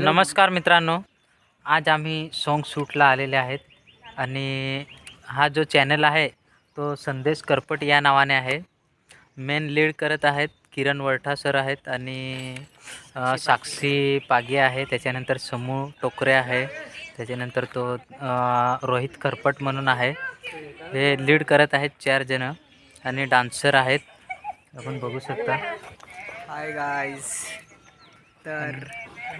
नमस्कार मित्रांनो. आज आम्ही सॉन्ग शूटला आलेले आहेत. आणि हा जो चॅनल आहे तो संदेश करपट या नावाने आहे. मेन लीड करत आहेत किरण वळठा सर आहेत आणि साक्षी पागे आहे. त्याच्यानंतर समूह टोकरे आहे. त्याच्यानंतर तो रोहित करपट म्हणून आहे. हे लीड करत आहेत चार जण आणि डान्सर आहेत. आपण बघू शकता. हाय गाईज तर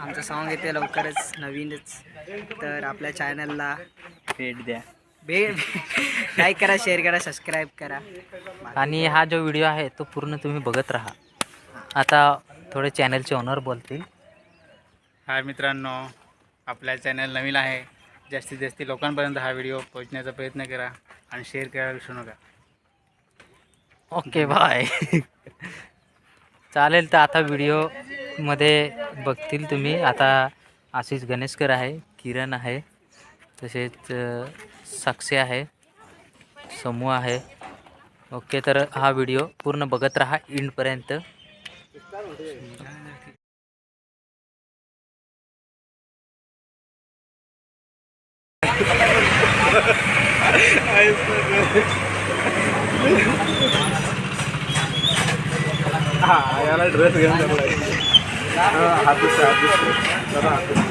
आमचं सॉन्ग येते लवकरच नवीनच. तर आपल्या चॅनलला भेट द्या. लाईक करा शेअर करा सबस्क्राईब करा. आणि हा जो व्हिडिओ आहे तो पूर्ण तुम्ही बघत राहा. आता थोडे चॅनलचे ओनर बोलतील. हाय मित्रांनो आपला चॅनल नवीन आहे. जास्तीत जास्त लोकांपर्यंत हा व्हिडिओ पोहोचण्याचा प्रयत्न करा आणि शेअर करायला विसरू नका. ओके बाय चालेल तर आता व्हिडिओमध्ये बघतील तुम्ही. आता आशिष गणेशकर आहे किरण आहे. तसेच साक्षी आहे. समूह आहे. ओके तर हा व्हिडिओ पूर्ण बघत राहा इंडपर्यंत याला ड्रेस घेऊन हातच हातच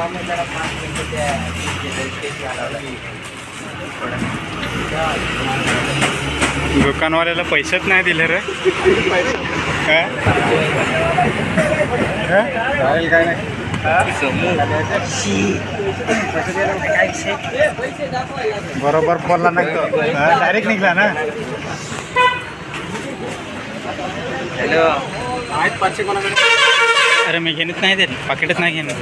Okay, ready? Action. दुकानवाल्याला पैसेच नाही दिले रे. काय काय नाही. बरोबर बोलला नाही डायरेक्ट निघला ना? हॅलो. आहेत पाचशे कोणाकडे? अरे मी घेणत नाही देत पाकिटच नाही घेणं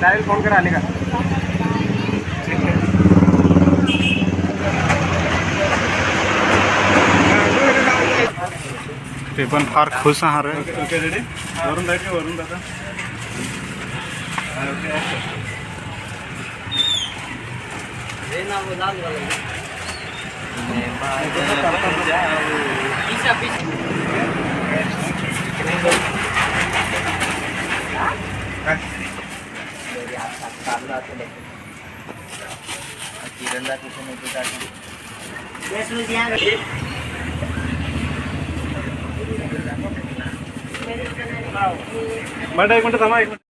डायरेक्ट फ़ोन करा आले का फार खुश आहात रे वरून जायचं वरून दादा memang jauh bisa bisa dari atas karena Di sama?